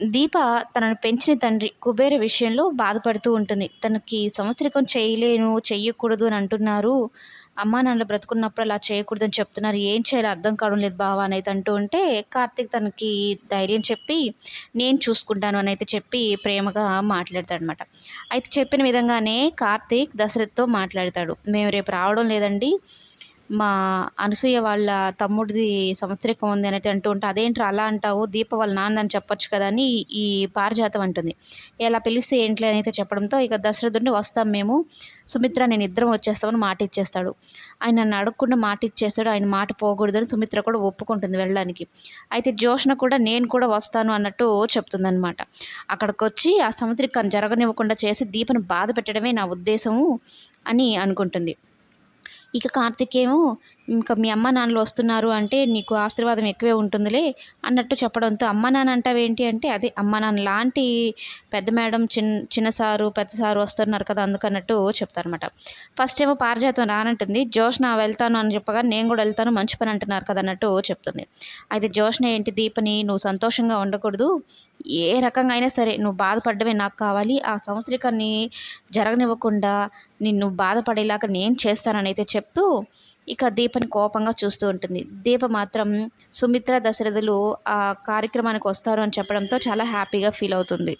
దీప తనను పెంచిన తండ్రి కుబేర విషయంలో బాధపడుతూ ఉంటుంది. తనకి సంవత్సరికం చేయలేను చెయ్యకూడదు అని అంటున్నారు. అమ్మా నాన్నలు బ్రతుకున్నప్పుడు అలా చేయకూడదు అని చెప్తున్నారు. ఏం చేయాలో అర్థం కావడం లేదు బావా అని అయితే అంటూ ఉంటే కార్తీక్ తనకి ధైర్యం చెప్పి నేను చూసుకుంటాను అని అయితే చెప్పి ప్రేమగా మాట్లాడతాడు అనమాట అయితే చెప్పిన విధంగానే కార్తీక్ దశరథ్తో మాట్లాడతాడు. మేము రేపు రావడం లేదండి. మా అనసూయ వాళ్ళ తమ్ముడిది సంవత్సరికం ఉంది అని అంటూ ఉంటే అదేంట్రా అలా అంటావు? దీప వాళ్ళ నాన్న అని చెప్పొచ్చు కదా అని ఈ పారిజాతం అంటుంది. ఇలా పిలిస్తే ఏంటి అని అయితే చెప్పడంతో ఇక దశరథుడిని వస్తాం మేము. సుమిత్ర నేను ఇద్దరం వచ్చేస్తామని మాట ఇచ్చేస్తాడు. ఆయన నన్ను అడగకుండా మాట ఇచ్చేస్తాడు. ఆయన మాట పోకూడదని సుమిత్ర కూడా ఒప్పుకుంటుంది వెళ్ళడానికి. అయితే జోష్న కూడా నేను కూడా వస్తాను అన్నట్టు చెప్తుందనమాట అక్కడికి వచ్చి ఆ సంవత్సరికాన్ని జరగనివ్వకుండా చేసి దీపను బాధ పెట్టడమే నా ఉద్దేశము అని అనుకుంటుంది. ఇక కార్తిక్ ఏమో ఇంకా మీ అమ్మ నాన్నలు వస్తున్నారు అంటే నీకు ఆశీర్వాదం ఎక్కువే ఉంటుందిలే అన్నట్టు చెప్పడంతో అమ్మ నాన్న అంటావేంటి అంటే అదే అమ్మ నాన్న లాంటి పెద్ద మేడం చిన్న చిన్న సారు పెద్ద సారు వస్తున్నారు కదా అందుకన్నట్టు చెప్తారనమాట ఫస్ట్ ఏమో పారిజాతం రానంటుంది. జోష్న వెళ్తాను అని చెప్పగా నేను కూడా వెళ్తాను మంచి పని అంటున్నారు కదా అన్నట్టు చెప్తుంది. అయితే జోష్న ఏంటి దీపని నువ్వు సంతోషంగా ఉండకూడదు. ఏ రకంగా అయినా సరే నువ్వు బాధపడ్డమే నాకు కావాలి. ఆ సంవత్సరికాన్ని జరగనివ్వకుండా నిన్ను బాధపడేలాగా నేను చేస్తానని అయితే చెప్తూ ఇక కూర్చొని కోపంగా చూస్తూ ఉంటుంది. దీప మాత్రం సుమిత్ర దశరథులు ఆ కార్యక్రమానికి వస్తారు అని చెప్పడంతో చాలా హ్యాపీగా ఫీల్ అవుతుంది.